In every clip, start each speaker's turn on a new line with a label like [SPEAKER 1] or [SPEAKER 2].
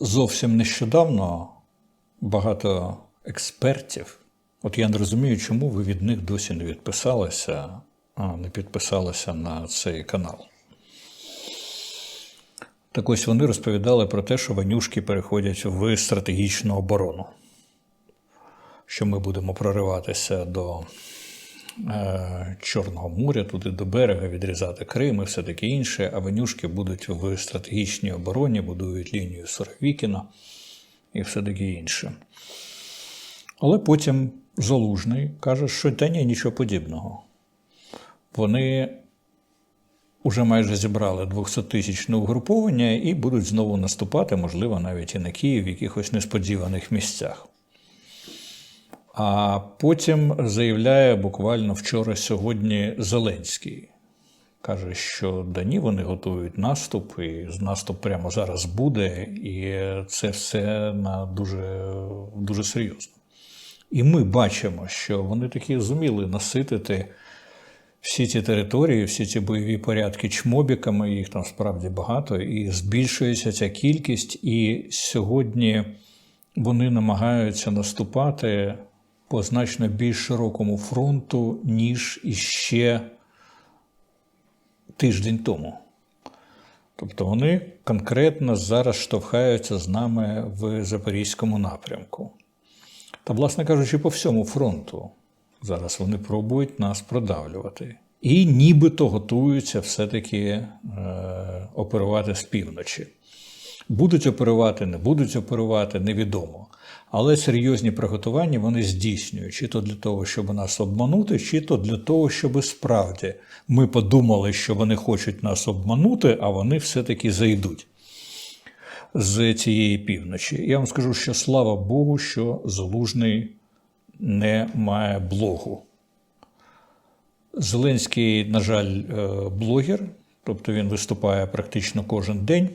[SPEAKER 1] зовсім нещодавно багато експертів, от я не розумію, чому ви від них досі не відписалися, а не підписалися на цей канал. Так ось вони розповідали про те, що ванюшки переходять в стратегічну оборону, що ми будемо прориватися до Чорного моря, туди до берега, відрізати Крим і все таке інше, а ванюшки будуть в стратегічній обороні, будують лінію Суровікіна і все таке інше. Але потім Залужний каже, що та ні, нічого подібного. Вони уже майже зібрали 200-тисячне угруповання і будуть знову наступати, можливо, навіть і на Київ в якихось несподіваних місцях. А потім заявляє буквально вчора-сьогодні Зеленський. Каже, що да ні, вони готують наступ, і наступ прямо зараз буде, і це все на дуже, дуже серйозно. І ми бачимо, що вони такі зуміли наситити всі ці території, всі ці бойові порядки чмобіками, їх там справді багато, і збільшується ця кількість. І сьогодні вони намагаються наступати по значно більш широкому фронту, ніж іще тиждень тому. Тобто вони конкретно зараз штовхаються з нами в Запорізькому напрямку. Та, власне кажучи, по всьому фронту зараз вони пробують нас продавлювати. І нібито готуються все-таки е, оперувати з півночі. Будуть оперувати, не будуть оперувати, невідомо. Але серйозні приготування вони здійснюють, чи то для того, щоб нас обманути, чи то для того, щоб справді ми подумали, що вони хочуть нас обманути, а вони все-таки зайдуть з цієї півночі. Я вам скажу, що слава Богу, що Залужний не має блогу. Зеленський, на жаль, е, блогер, тобто він виступає практично кожен день,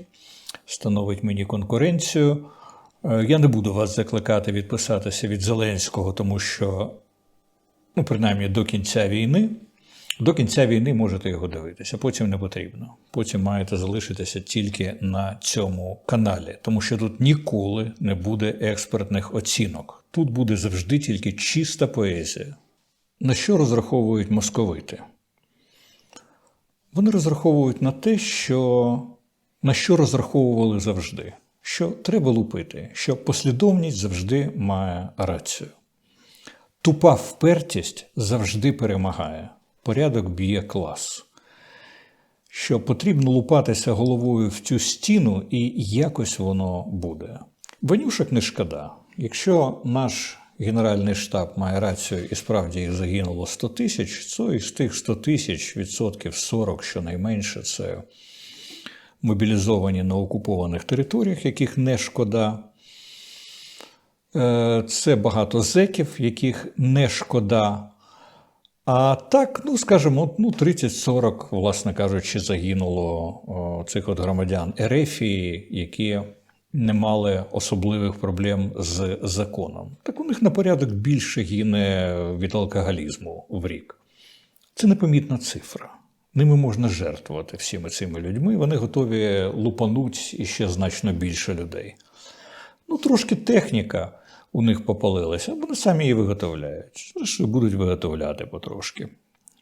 [SPEAKER 1] становить мені конкуренцію. Е, Я не буду вас закликати відписатися від Зеленського, тому що, ну, принаймні, до кінця війни. До кінця війни можете його дивитися, потім не потрібно. Потім маєте залишитися тільки на цьому каналі, тому що тут ніколи не буде експертних оцінок. Тут буде завжди тільки чиста поезія. На що розраховують московити? Вони розраховують на те, що на що розраховували завжди, що треба лупити, що послідовність завжди має рацію. Тупа впертість завжди перемагає. Порядок б'є клас. Що потрібно лупатися головою в цю стіну, і якось воно буде. Ванюшок не шкода. Якщо наш Генеральний штаб має рацію і справді їх загинуло 100 тисяч, то із тих 100 тисяч відсотків 40, щонайменше, це мобілізовані на окупованих територіях, яких не шкода. Е, Це багато зеків, яких не шкода. А так, ну скажімо, ну 30-40, власне кажучи, загинуло цих от громадян Ерефії, які не мали особливих проблем з законом. Так у них на порядок більше гине від алкоголізму в рік. Це непомітна цифра. Ними можна жертвувати всіми цими людьми. Вони готові лупануть іще значно більше людей. Ну, трошки техніка у них попалилася, вони самі її виготовляють. Зрештою, будуть виготовляти потрошки.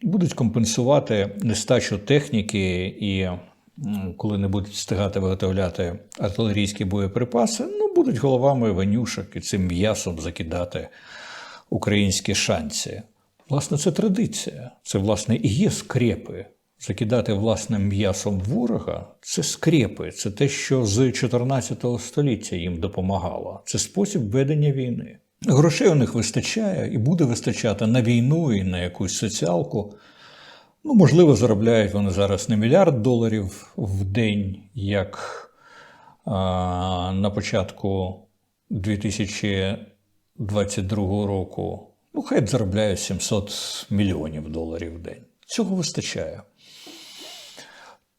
[SPEAKER 1] Будуть компенсувати нестачу техніки і коли не будуть встигати виготовляти артилерійські боєприпаси, ну, будуть головами ванюшок і цим м'ясом закидати українські шанці. Власне, це традиція. Це, власне, і є скрепи. Закидати власним м'ясом ворога це скрепи, це те, що з 14 століття їм допомагало. Це спосіб ведення війни. Грошей у них вистачає і буде вистачати на війну і на якусь соціалку. Ну, можливо, заробляють вони зараз не мільярд доларів в день, як а, на початку 2022 року. Ну, хай б заробляють 700 мільйонів доларів в день. Цього вистачає.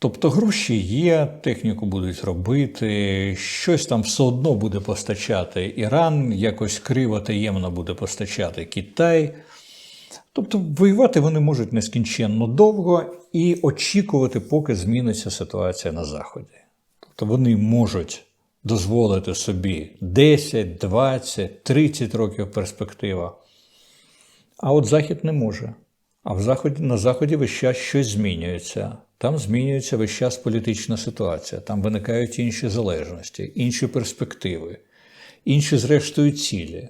[SPEAKER 1] Тобто гроші є, техніку будуть робити, щось там все одно буде постачати Іран, якось криво таємно буде постачати Китай. Тобто воювати вони можуть нескінченно довго і очікувати, поки зміниться ситуація на Заході. Тобто вони можуть дозволити собі 10, 20, 30 років перспектива. А от Захід не може. А в заході, на Заході весь час щось змінюється. Там змінюється весь час політична ситуація, там виникають інші залежності, інші перспективи, інші, зрештою, цілі.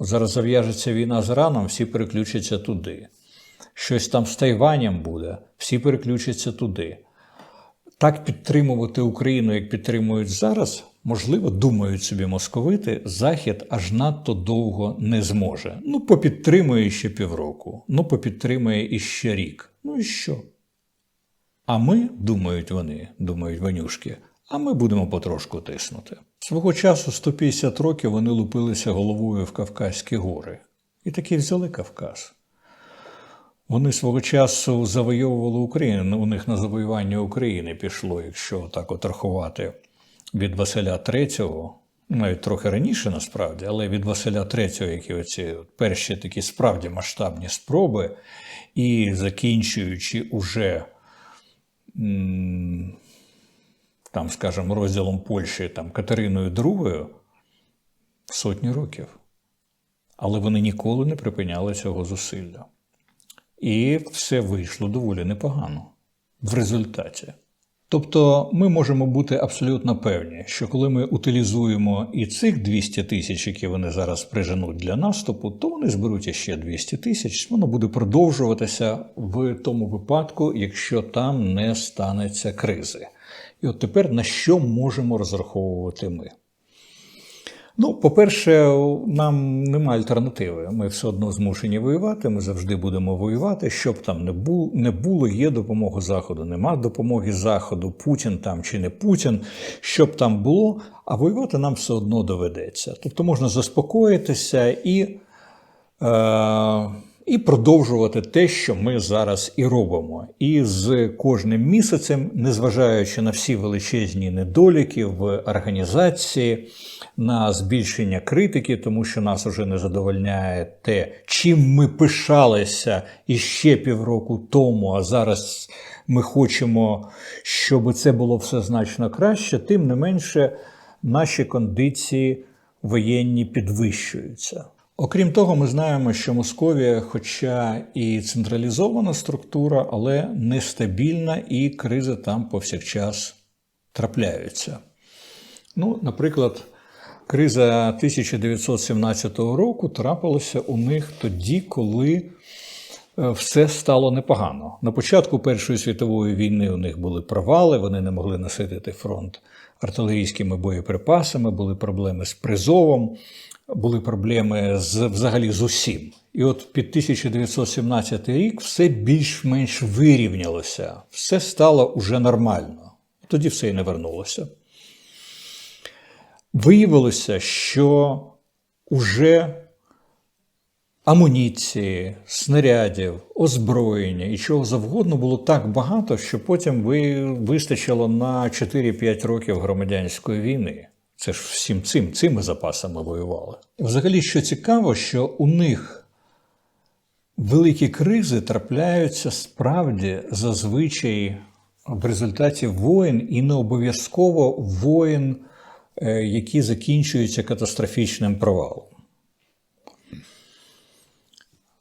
[SPEAKER 1] Зараз зав'яжеться війна з Іраном, всі переключаться туди. Щось там з Тайванем буде, всі переключаться туди. Так підтримувати Україну, як підтримують зараз, можливо, думають собі московити, Захід аж надто довго не зможе. Ну, попідтримує ще півроку, ну попідтримує іще рік. Ну і що? А ми, думають вони, думають ванюшки, а ми будемо потрошку тиснути. Свого часу 150 років вони лупилися головою в Кавказькі гори. І таки взяли Кавказ. Вони свого часу завойовували Україну. У них на завоювання України пішло, якщо так от рахувати, від Василя III, навіть трохи раніше насправді, але від Василя III, які оці перші такі справді масштабні спроби, і закінчуючи уже там, скажімо, розділом Польщі там, Катериною II, сотні років. Але вони ніколи не припиняли цього зусилля. І все вийшло доволі непогано в результаті. Тобто ми можемо бути абсолютно певні, що коли ми утилізуємо і цих 200 тисяч, які вони зараз приженуть для наступу, то вони зберуть ще 200 тисяч. Воно буде продовжуватися в тому випадку, якщо там не станеться кризи. І от тепер на що можемо розраховувати ми? Ну, по-перше, нам нема альтернативи. Ми все одно змушені воювати. Ми завжди будемо воювати. Щоб там не було, не було, є допомога Заходу. Нема допомоги Заходу, Путін там чи не Путін. Щоб там було, а воювати нам все одно доведеться. Тобто можна заспокоїтися і. Е- і продовжувати те, що ми зараз і робимо. І з кожним місяцем, незважаючи на всі величезні недоліки в організації, на збільшення критики, тому що нас вже не задовольняє те, чим ми пишалися іще півроку тому, а зараз ми хочемо, щоб це було все значно краще, тим не менше наші кондиції воєнні підвищуються. Окрім того, ми знаємо, що Московія, хоча і централізована структура, але нестабільна, і кризи там повсякчас трапляються. Ну, наприклад, криза 1917 року трапилася у них тоді, коли все стало непогано. На початку Першої світової війни у них були провали, вони не могли наситити фронт артилерійськими боєприпасами, були проблеми з призовом були проблеми з взагалі з усім. І от під 1917 рік все більш-менш вирівнялося, все стало уже нормально. Тоді все і не вернулося. Виявилося, що уже амуніції, снарядів, озброєння і чого завгодно було так багато, що потім вистачило на 4-5 років громадянської війни. Це ж всім цим цими запасами воювали. Взагалі, що цікаво, що у них великі кризи трапляються справді зазвичай в результаті воєн і не обов'язково воєн, е, які закінчуються катастрофічним провалом.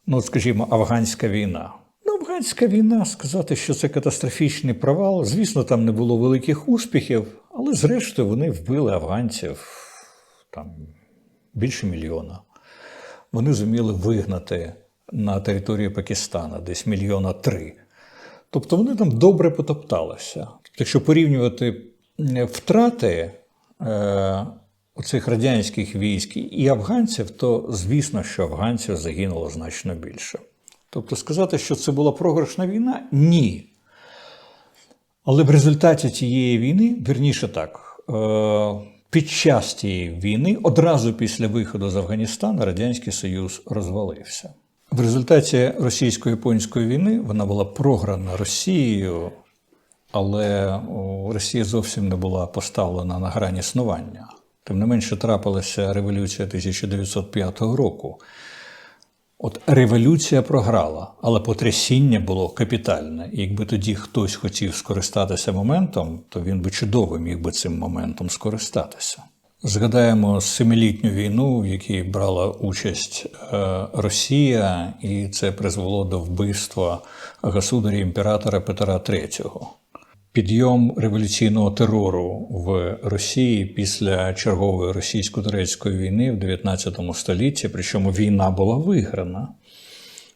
[SPEAKER 1] Ну, скажімо, афганська війна. Ну, афганська війна, сказати, що це катастрофічний провал. Звісно, там не було великих успіхів, але зрештою вони вбили афганців там більше мільйона. Вони зуміли вигнати на територію Пакистана десь мільйона три. Тобто вони там добре потопталися. Якщо порівнювати втрати е, цих радянських військ і афганців, то звісно, що афганців загинуло значно більше. Тобто сказати, що це була програшна війна ні. Але в результаті цієї війни, вірніше так, е, під час цієї війни, одразу після виходу з Афганістану, Радянський Союз розвалився. В результаті російсько-японської війни вона була програна Росією, але Росія зовсім не була поставлена на грані існування. Тим не менше трапилася революція 1905 року. От революція програла, але потрясіння було капітальне. І якби тоді хтось хотів скористатися моментом, то він би чудово міг би цим моментом скористатися. Згадаємо семилітню війну, в якій брала участь е, Росія, і це призвело до вбивства государя імператора Петра III. Підйом революційного терору в Росії після чергової російсько-турецької війни в 19 столітті, причому війна була виграна.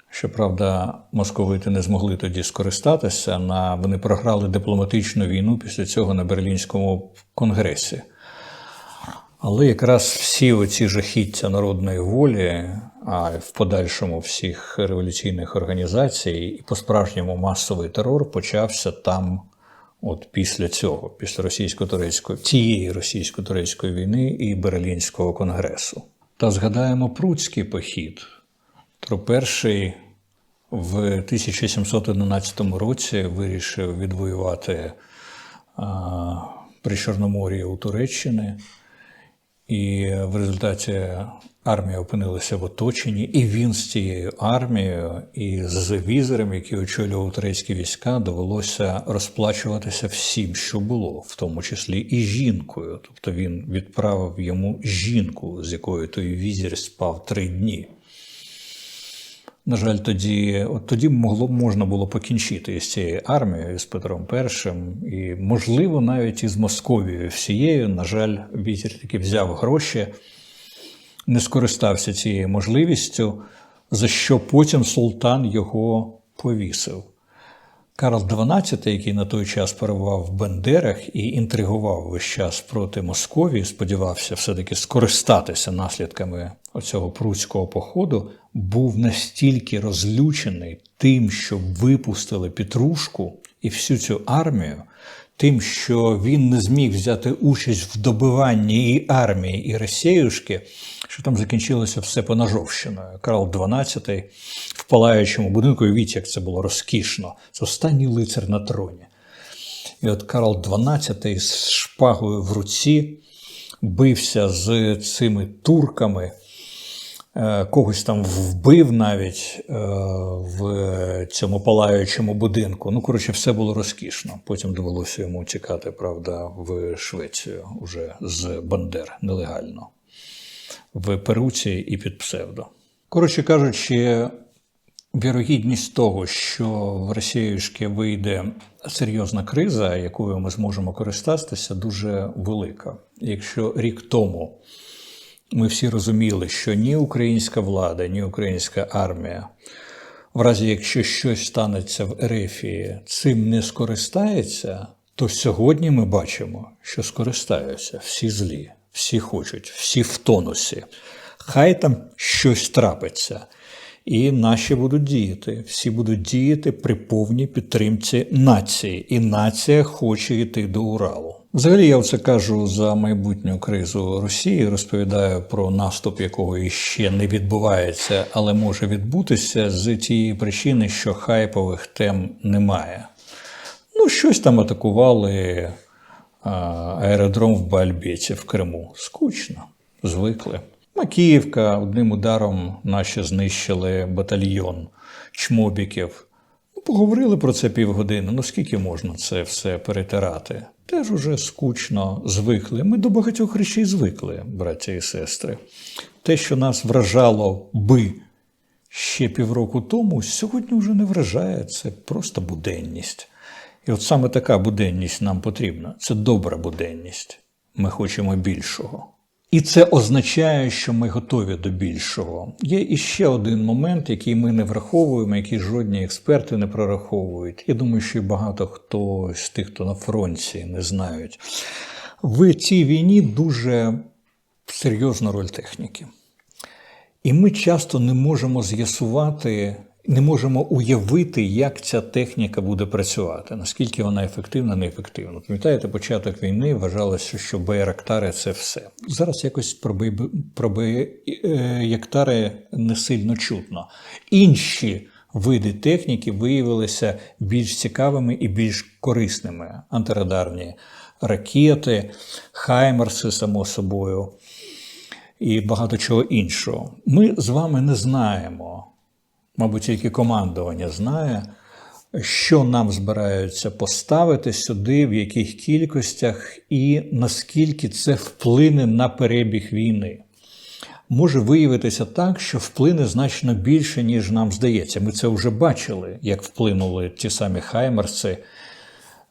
[SPEAKER 1] Щоправда, московити не змогли тоді скористатися. На вони програли дипломатичну війну після цього на Берлінському конгресі. Але якраз всі оці жахіття народної волі, а в подальшому всіх революційних організацій, і по-справжньому масовий терор почався там, от після цього, після російсько-турецької цієї російсько-турецької війни і Берлінського конгресу. Та згадаємо Пруцький похід. про перший в 1711 році вирішив відвоювати а, при Чорномор'ї у Туреччини. І в результаті армія опинилася в оточенні, і він з цією армією і з візером, який очолював турецькі війська, довелося розплачуватися всім, що було, в тому числі і жінкою. Тобто він відправив йому жінку, з якою той візір спав три дні. На жаль, тоді от тоді могло можна було покінчити із цією армією з Петром І, і, можливо, навіть із Московією всією. На жаль, вітер таки взяв гроші, не скористався цією можливістю, за що потім султан його повісив. Карл XII, який на той час перебував в Бендерах і інтригував весь час проти Московії, сподівався все-таки скористатися наслідками оцього пруцького походу, був настільки розлючений тим, що випустили Петрушку і всю цю армію, тим, що він не зміг взяти участь в добиванні і армії, і Росіюшки, що там закінчилося все поножовщиною. Карл XII в палаючому будинку, і як це було розкішно. Це останній лицар на троні. І от Карл XII з шпагою в руці бився з цими турками. Е, когось там вбив навіть е, в цьому палаючому будинку. Ну, коротше, все було розкішно. Потім довелося йому тікати, правда, в Швецію уже з Бандер нелегально, в Перуці і під псевдо. Коротше кажучи, вірогідність того, що в Росіюшки вийде серйозна криза, якою ми зможемо користатися, дуже велика. Якщо рік тому. Ми всі розуміли, що ні українська влада, ні українська армія, в разі якщо щось станеться в Ерефії, цим не скористається, то сьогодні ми бачимо, що скористаються всі злі, всі хочуть, всі в тонусі. Хай там щось трапиться. І наші будуть діяти. Всі будуть діяти при повній підтримці нації, і нація хоче йти до Уралу. Взагалі, я це кажу за майбутню кризу Росії, розповідаю про наступ, якого іще не відбувається, але може відбутися з тієї причини, що хайпових тем немає. Ну, щось там атакували аеродром в Бальбеці в Криму. Скучно, звикли. Макіївка одним ударом наші знищили батальйон чмобіків. Поговорили про це півгодини. Ну скільки можна це все перетирати? Теж уже скучно звикли. Ми до багатьох речей звикли, браття і сестри. Те, що нас вражало би ще півроку тому, сьогодні вже не вражає. Це просто буденність. І от саме така буденність нам потрібна. Це добра буденність. Ми хочемо більшого. І це означає, що ми готові до більшого. Є іще один момент, який ми не враховуємо, який жодні експерти не прораховують. Я думаю, що і багато хто з тих, хто на фронті, не знають. В цій війні дуже серйозна роль техніки. І ми часто не можемо з'ясувати не можемо уявити, як ця техніка буде працювати, наскільки вона ефективна, неефективна. Пам'ятаєте, початок війни вважалося, що Байрактари це все. Зараз якось про Байрактари не сильно чутно. Інші види техніки виявилися більш цікавими і більш корисними. Антирадарні ракети, хаймерси, само собою. І багато чого іншого. Ми з вами не знаємо, мабуть, тільки командування знає, що нам збираються поставити сюди, в яких кількостях, і наскільки це вплине на перебіг війни. Може виявитися так, що вплине значно більше, ніж нам здається. Ми це вже бачили, як вплинули ті самі Хаймерси.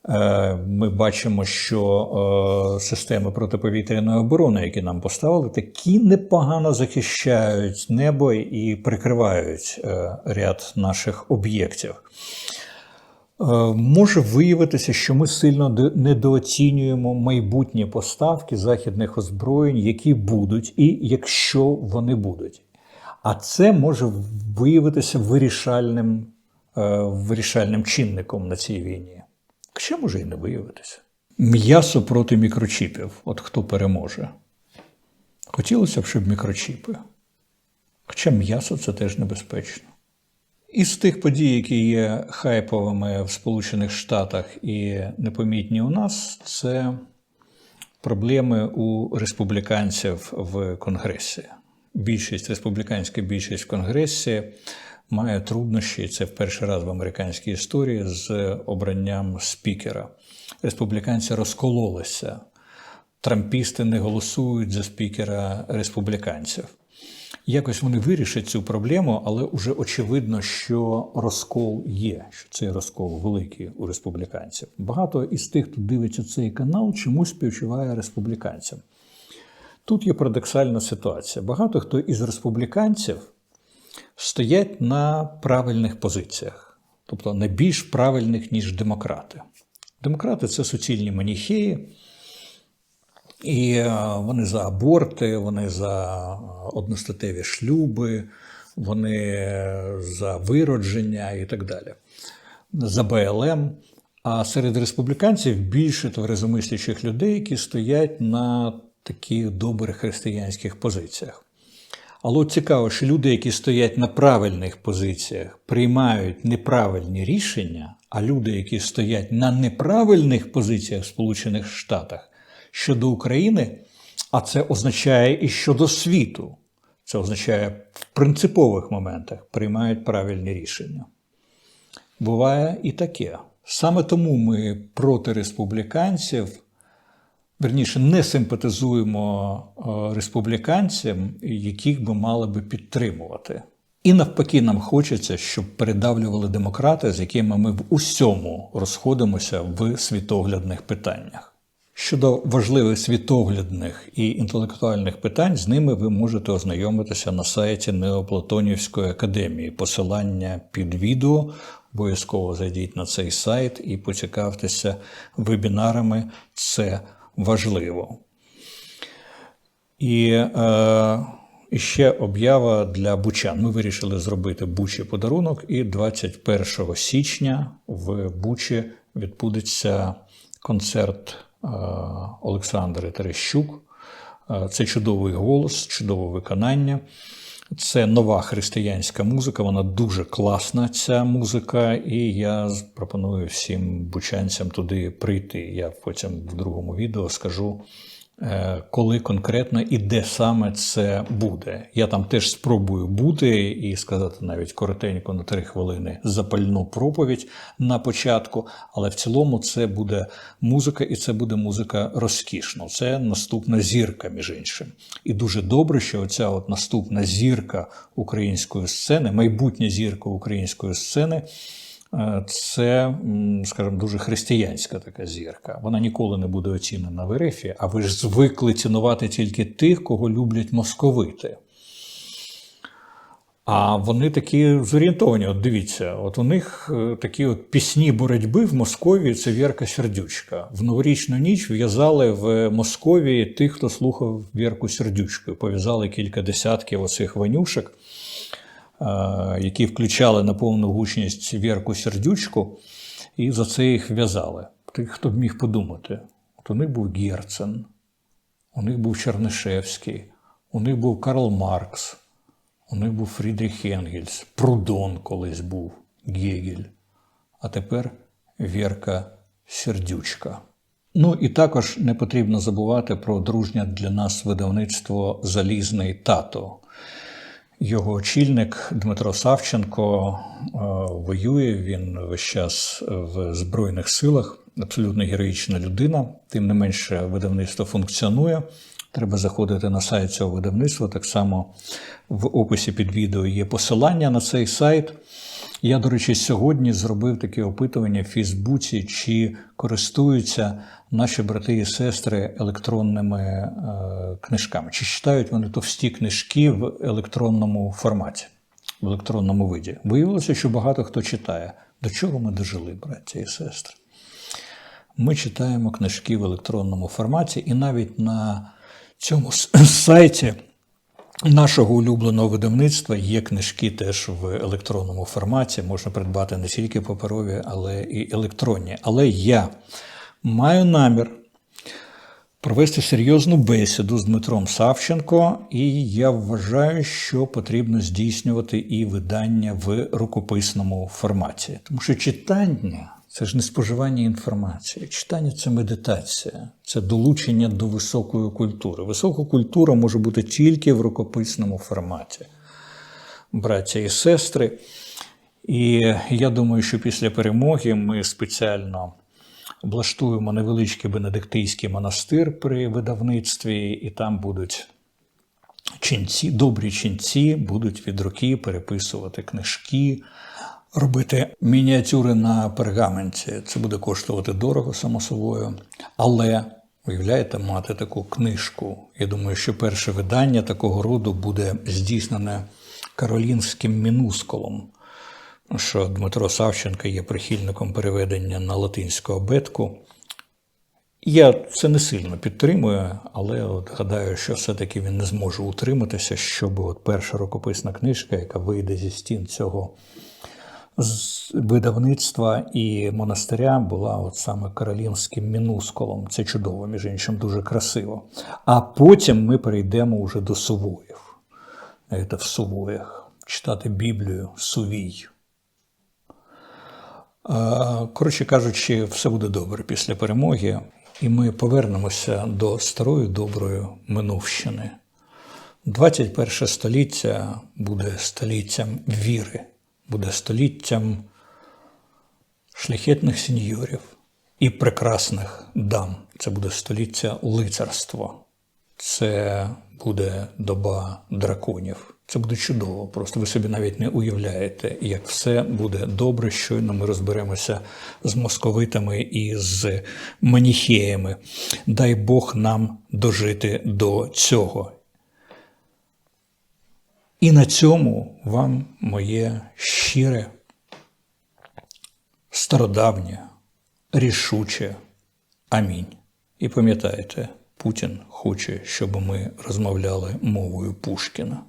[SPEAKER 1] Е, Ми бачимо, що е, системи протиповітряної оборони, які нам поставили, такі непогано захищають небо і прикривають е, ряд наших об'єктів. Може виявитися, що ми сильно недооцінюємо майбутні поставки західних озброєнь, які будуть, і якщо вони будуть. А це може виявитися вирішальним, вирішальним чинником на цій війні. Хоча може і не виявитися. М'ясо проти мікрочіпів. От хто переможе. Хотілося б, щоб мікрочіпи. Хоча м'ясо це теж небезпечно. Із тих подій, які є хайповими в Сполучених Штатах і непомітні у нас, це проблеми у республіканців в Конгресі. Більшість, республіканська більшість в Конгресі має труднощі, це в перший раз в американській історії з обранням спікера. Республіканці розкололися. Трампісти не голосують за спікера республіканців. Якось вони вирішать цю проблему, але вже очевидно, що розкол є, що цей розкол великий у республіканців. Багато із тих, хто дивиться цей канал, чомусь співчуває республіканцям. Тут є парадоксальна ситуація. Багато хто із республіканців стоять на правильних позиціях, тобто не більш правильних, ніж демократи. Демократи це суцільні маніхеї. І е, вони за аборти, вони за е, одностатеві шлюби, вони за виродження і так далі, за БЛМ. А серед республіканців більше тверезомислячих людей, які стоять на таких добрих християнських позиціях. Але цікаво, що люди, які стоять на правильних позиціях, приймають неправильні рішення, а люди, які стоять на неправильних позиціях в Сполучених Штатах щодо України, а це означає і щодо світу, це означає в принципових моментах приймають правильні рішення. Буває і таке. Саме тому ми проти республіканців верніше не симпатизуємо е, республіканцям, яких би мали би підтримувати. І навпаки, нам хочеться, щоб передавлювали демократи, з якими ми в усьому розходимося в світоглядних питаннях. Щодо важливих світоглядних і інтелектуальних питань, з ними ви можете ознайомитися на сайті Неоплатонівської академії. Посилання під відео. Обов'язково зайдіть на цей сайт і поцікавтеся вебінарами. Це важливо. І, е, ще об'ява для бучан. Ми вирішили зробити Бучі подарунок, і 21 січня в Бучі відбудеться концерт е, Олександри Терещук. Е, Це чудовий голос, чудове виконання. Це нова християнська музика, вона дуже класна, ця музика, і я пропоную всім бучанцям туди прийти. Я потім в другому відео скажу, коли конкретно і де саме це буде. Я там теж спробую бути і сказати навіть коротенько на три хвилини запальну проповідь на початку, але в цілому це буде музика, і це буде музика розкішна. Це наступна зірка, між іншим. І дуже добре, що оця от наступна зірка української сцени, майбутня зірка української сцени. Е, Це, скажімо, дуже християнська така зірка. Вона ніколи не буде оцінена в РФ, а ви ж звикли цінувати тільки тих, кого люблять московити. А вони такі зорієнтовані. От дивіться, от у них е, такі от пісні боротьби в Московії це Вірка Сердючка. В новорічну ніч в'язали в Московії тих, хто слухав Вірку Сердючку. Пов'язали кілька десятків оцих ванюшек, які включали на повну гучність Вірку Сердючку, і за це їх в'язали. Тих, хто б міг подумати. От у них був Герцен, у них був Чернишевський, у них був Карл Маркс. У них був Фрідріх Енгельс, Прудон колись був, Гегель, а тепер Вірка Сердючка. Ну і також не потрібно забувати про дружнє для нас видавництво Залізний тато, Його очільник Дмитро Савченко е, воює. Він весь час в Збройних силах, абсолютно героїчна людина. Тим не менше, видавництво функціонує. Треба заходити на сайт цього видавництва. Так само в описі під відео є посилання на цей сайт. Я, до речі, сьогодні зробив таке опитування в Фейсбуці, чи користуються наші брати і сестри електронними е, книжками, чи читають вони товсті книжки в електронному форматі, в електронному виді. Виявилося, що багато хто читає. До чого ми дожили, браття і сестри? Ми читаємо книжки в електронному форматі, і навіть на цьому сайті нашого улюбленого видавництва є книжки теж в електронному форматі. Можна придбати не тільки паперові, але і електронні. Але я маю намір провести серйозну бесіду з Дмитром Савченко, і я вважаю, що потрібно здійснювати і видання в рукописному форматі. Тому що читання це ж не споживання інформації. Читання це медитація, це долучення до високої культури. Висока культура може бути тільки в рукописному форматі. Браття і сестри. І я думаю, що після перемоги ми спеціально облаштуємо невеличкий бенедиктийський монастир при видавництві, і там будуть ченці, добрі ченці, будуть від руки переписувати книжки, робити мініатюри на пергаменті. Це буде коштувати дорого, само собою. Але уявляєте, мати таку книжку. Я думаю, що перше видання такого роду буде здійснене каролінським мінускулом що Дмитро Савченко є прихильником переведення на латинську абетку. Я це не сильно підтримую, але от гадаю, що все-таки він не зможе утриматися, щоб от перша рукописна книжка, яка вийде зі стін цього з видавництва і монастиря, була от саме каролінським мінускулом. Це чудово, між іншим, дуже красиво. А потім ми перейдемо вже до сувоїв. Це в сувоях. Читати Біблію сувій. Коротше кажучи, все буде добре після перемоги, і ми повернемося до старої доброї минувщини. 21 століття буде століттям віри, буде століттям шляхетних сеньорів і прекрасних дам. Це буде століття лицарства. Це буде доба драконів. Це буде чудово. Просто ви собі навіть не уявляєте, як все буде добре. Щойно ми розберемося з московитами і з маніхеями. Дай Бог нам дожити до цього. І на цьому вам моє щире, стародавнє, рішуче амінь. І пам'ятайте, Путін хоче, щоб ми розмовляли мовою Пушкіна.